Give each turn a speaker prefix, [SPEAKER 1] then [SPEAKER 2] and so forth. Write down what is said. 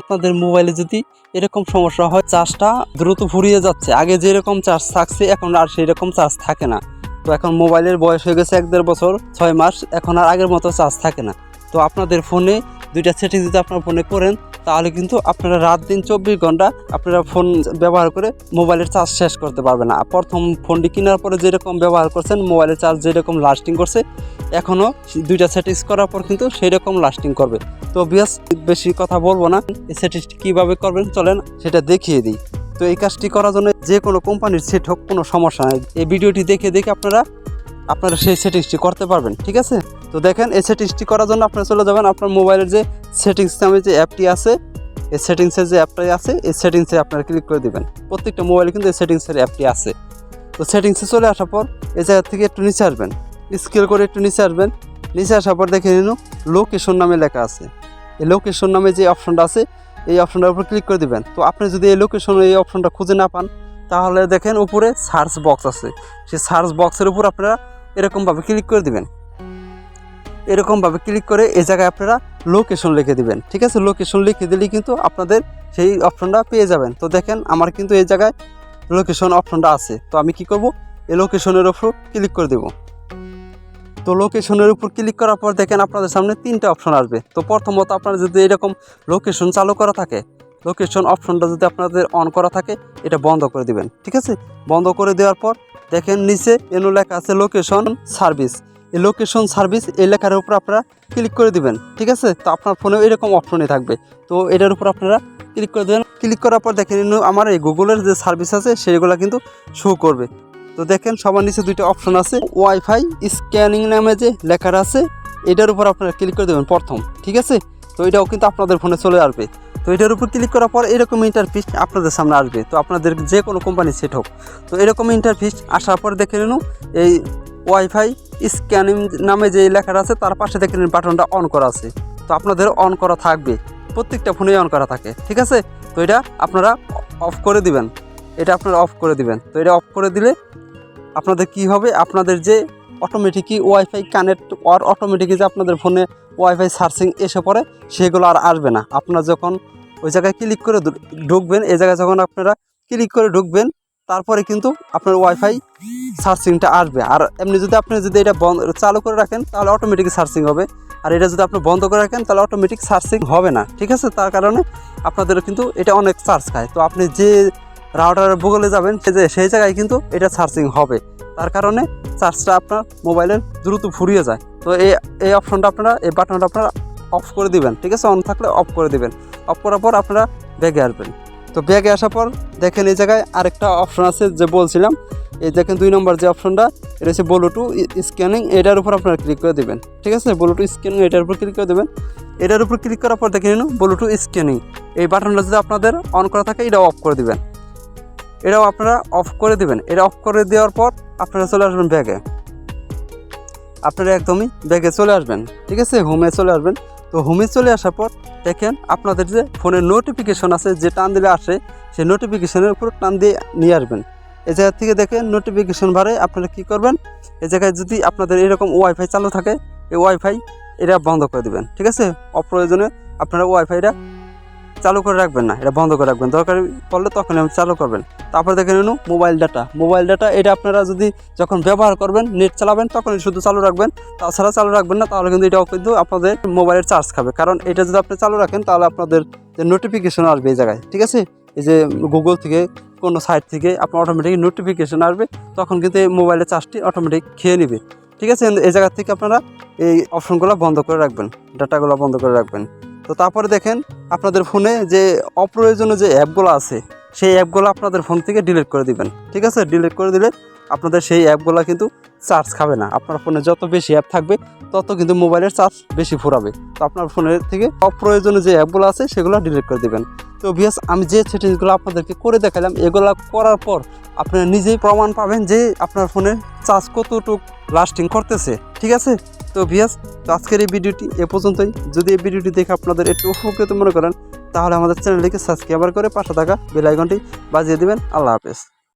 [SPEAKER 1] আপনাদের মোবাইলে যদি এরকম সমস্যা হয়, চার্জটা দ্রুত ফুরিয়ে যাচ্ছে। আগে যেরকম চার্জ থাকছে, এখন আর সেই রকম চার্জ থাকে না। তো এখন মোবাইলের বয়স হয়ে গেছে এক দেড় বছর, ছয় মাস, এখন আর আগের মতো চার্জ থাকে না। তো আপনাদের ফোনে দুইটা সেটিং যদি আপনার ফোনে করেন, তাহলে কিন্তু আপনারা রাত দিন চব্বিশ ঘণ্টা আপনারা ফোন ব্যবহার করে মোবাইলের চার্জ শেষ করতে পারবেন না। প্রথম ফোনটি কেনার পরে যেরকম ব্যবহার করছেন, মোবাইলের চার্জ যেরকম লাস্টিং করছে এখনও দুইটা সেটিংস করার পর কিন্তু সেই রকম লাস্টিং করবে। তো বিয়াস বেশি কথা বলব না, এই সেটিংসটি কীভাবে করবেন চলেন সেটা দেখিয়ে দিই। তো এই কাজটি করার জন্য যে কোনো কোম্পানির সেট হোক, কোনো সমস্যা নেই। এই ভিডিওটি দেখে দেখে আপনারা আপনারা সেই সেটিংসটি করতে পারবেন, ঠিক আছে? তো দেখেন, এই সেটিংসটি করার জন্য আপনারা চলে যাবেন আপনার মোবাইলের যে সেটিংস নামে যে অ্যাপটি আছে, এই সেটিংসের যে অ্যাপটি আছে, এই সেটিংসে আপনারা ক্লিক করে দিবেন। প্রত্যেকটা মোবাইলে কিন্তু এই সেটিংসের অ্যাপটি আছে। তো সেটিংসে চলে আসার পর, এই জায়গা থেকে একটু নিচে আসবেন। স্কেল করে একটু নিচে আসবেন। নিচে আসার পর দেখে নিন লোকেশন নামে লেখা আছে। এই লোকেশন নামে যে অপশনটা আছে, এই অপশনটার উপর ক্লিক করে দিবেন। তো আপনি যদি এই লোকেশন এই অপশনটা খুঁজে না পান, তাহলে দেখেন উপরে সার্চ বক্স আছে। সেই সার্চ বক্সের উপর আপনারা এরকমভাবে ক্লিক করে দিবেন। এরকমভাবে ক্লিক করে এই জায়গায় আপনারা লোকেশন লিখে দিবেন। ঠিক আছে? লোকেশন লিখে দিলেই কিন্তু আপনাদের সেই অপশনটা পেয়ে যাবেন। তো দেখেন আমার কিন্তু এই জায়গায় লোকেশন অপশনটা আছে। তো আমি কি করব? এই লোকেশনের উপর ক্লিক করে দেব। তো লোকেশনের উপর ক্লিক করার পর দেখেন আপনাদের সামনে তিনটা অপশন আসবে। তো প্রথমত আপনার যদি এরকম লোকেশন চালু করা থাকে লোকেশন অপশনটা যদি আপনাদের অন করা থাকে, এটা বন্ধ করে দিবেন, ঠিক আছে? বন্ধ করে দেওয়ার পর দেখেন নিচে এনো লেখা আছে লোকেশন সার্ভিস এই লোকেশন সার্ভিস এই লেখার উপর আপনারা ক্লিক করে দিবেন, ঠিক আছে? তো আপনার ফোনেও এরকম অপশনই থাকবে। তো এটার উপর আপনারা ক্লিক করে দেবেন। ক্লিক করার পর দেখেন আমার এই গুগলের যে সার্ভিস আছে, সেগুলো কিন্তু শো করবে। তো দেখেন, সবার নিচে দুইটা অপশন আছে। ওয়াইফাই স্ক্যানিং নামে যে লেখাটা আছে, এটার উপর আপনারা ক্লিক করে দেবেন প্রথম, ঠিক আছে? তো এটাও কিন্তু আপনাদের ফোনে চলে আসবে। তো এটার উপর ক্লিক করার পর এরকম ইন্টারফিস আপনাদের সামনে আসবে। তো আপনাদের যে কোনো কোম্পানি সেট হোক। তো এরকম ইন্টারফিস আসার পর দেখে নিন, এই ওয়াইফাই স্ক্যানিং নামে যে লেখাটা আছে, তার পাশে দেখে নিন বাটনটা অন করা আছে। তো আপনাদের অন করা থাকবে। প্রত্যেকটা ফোনেই অন করা থাকে, ঠিক আছে? তো এটা আপনারা অফ করে দিবেন। এটা আপনারা অফ করে দিবেন। তো এটা অফ করে দিলে আপনাদের কি হবে? আপনাদের যে অটোমেটিকই ওয়াইফাই কানেক্ট আর অটোমেটিকই যে আপনাদের ফোনে ওয়াইফাই সার্চিং এসে পড়ে, সেগুলো আর আসবে না। আপনারা যখন ওই জায়গায় ক্লিক করে ঢুকবেন, এই জায়গায় যখন আপনারা ক্লিক করে ঢুকবেন, তারপরে কিন্তু আপনার ওয়াইফাই সার্চিংটা আসবে। আর এমনি যদি আপনি যদি এটা বন্ধ চালু করে রাখেন, তাহলে অটোমেটিক সার্চিং হবে। আর এটা যদি আপনি বন্ধ করে রাখেন, তাহলে অটোমেটিক সার্চিং হবে না। ঠিক আছে? তার কারণে আপনাদের কিন্তু এটা অনেক চার্জ খায়। তো আপনি যে রাউটারের ভূগোলে যাবেন, সে যে সেই জায়গায় কিন্তু এটা সার্চিং হবে। তার কারণে চার্জটা আপনার মোবাইলের দ্রুত ফুরিয়ে যায়। তো এই এই অপশনটা আপনারা, এই বাটনটা আপনারা অফ করে দিবেন, ঠিক আছে? অন থাকলে অফ করে দিবেন। অফ করার পর আপনারা ব্যাগে আসবেন। তো ব্যাগে আসার পর দেখেন এই জায়গায় আরেকটা অপশন আছে যে বলছিলাম। এই দেখেন দুই নম্বর যে অপশনটা এটা হচ্ছে ব্লুটু স্ক্যানিং এটার উপর আপনারা ক্লিক করে দেবেন। ঠিক আছে? ব্লুটু স্ক্যানিং এটার উপর ক্লিক করে দেবেন। এটার উপর ক্লিক করার পর দেখে নিন ব্লুটু স্ক্যানিং এই বাটনটা যদি আপনাদের অন করা থাকে, এটা অফ করে দিবেন। এটাও আপনারা অফ করে দিবেন। এটা অফ করে দেওয়ার পর আপনারা চলে আসবেন ব্যাগে। আপনারা একদমই ব্যাগে চলে আসবেন। ঠিক আছে? হোমে চলে আসবেন। তো হোমে চলে আসার পর দেখেন আপনাদের যে ফোনের নোটিফিকেশন আছে, যে টান দিলে আসে, সেই নোটিফিকেশনের উপর টান দিয়ে নিয়ে আসবেন। এই জায়গা থেকে দেখেন নোটিফিকেশন বাড়ে আপনারা কী করবেন? এই জায়গায় যদি আপনাদের এরকম ওয়াইফাই চালু থাকে, এই ওয়াইফাই এটা বন্ধ করে দেবেন। ঠিক আছে? অপ্রয়োজনে আপনারা ওয়াইফাইটা চালু করে রাখবেন না, এটা বন্ধ করে রাখবেন। দরকার পড়লে তখন আপনি চালু করবেন। তারপর দেখে নিন মোবাইল ডাটা। মোবাইল ডাটা, এটা আপনারা যদি যখন ব্যবহার করবেন, নেট চালাবেন, তখনই শুধু চালু রাখবেন। তাছাড়া চালু রাখবেন না, তাহলে কিন্তু এটাও কিন্তু আপনাদের মোবাইলের চার্জ খাবে। কারণ এটা যদি আপনি চালু রাখেন, তাহলে আপনাদের যে নোটিফিকেশন আসবে এই জায়গায়, ঠিক আছে? এই যে গুগল থেকে, কোনো সাইট থেকে আপনার অটোমেটিক নোটিফিকেশন আসবে, তখন কিন্তু এই মোবাইলের চার্জটি অটোমেটিক খেয়ে নেবে। ঠিক আছে? এই জায়গা থেকে আপনারা এই অপশনগুলো বন্ধ করে রাখবেন, ডাটাগুলো বন্ধ করে রাখবেন। তো তারপরে দেখেন আপনাদের ফোনে যে অপ্রয়োজনীয় যে অ্যাপগুলো আছে, সেই অ্যাপগুলো আপনাদের ফোন থেকে ডিলিট করে দিবেন। ঠিক আছে? ডিলিট করে দিলে আপনাদের সেই অ্যাপগুলো কিন্তু চার্জ খাবে না। আপনার ফোনে যত বেশি অ্যাপ থাকবে, তত কিন্তু মোবাইলের চার্জ বেশি ফুরাবে। তো আপনার ফোনের থেকে অপ্রয়োজনীয় যে অ্যাপগুলো আছে, সেগুলো ডিলিট করে দিবেন। তো ভিয়াস আমি যে সেটিংসগুলো আপনাদেরকে করে দেখালাম, এগুলো করার পর আপনারা নিজেই প্রমাণ পাবেন যে আপনার ফোনের চার্জ কতটুকু লাস্টিং করতেছে। ঠিক আছে? তো ভিয়াস তো আজকের এই ভিডিওটি এ পর্যন্তই। যদি এই ভিডিওটি দেখে আপনাদের একটু উপকৃত মনে করেন, তাহলে আমাদের চ্যানেলটিকে সাবস্ক্রাইবার করে পাশে থাকা বেলাইকনটি বাজিয়ে দেবেন। আল্লাহ হাফেজ।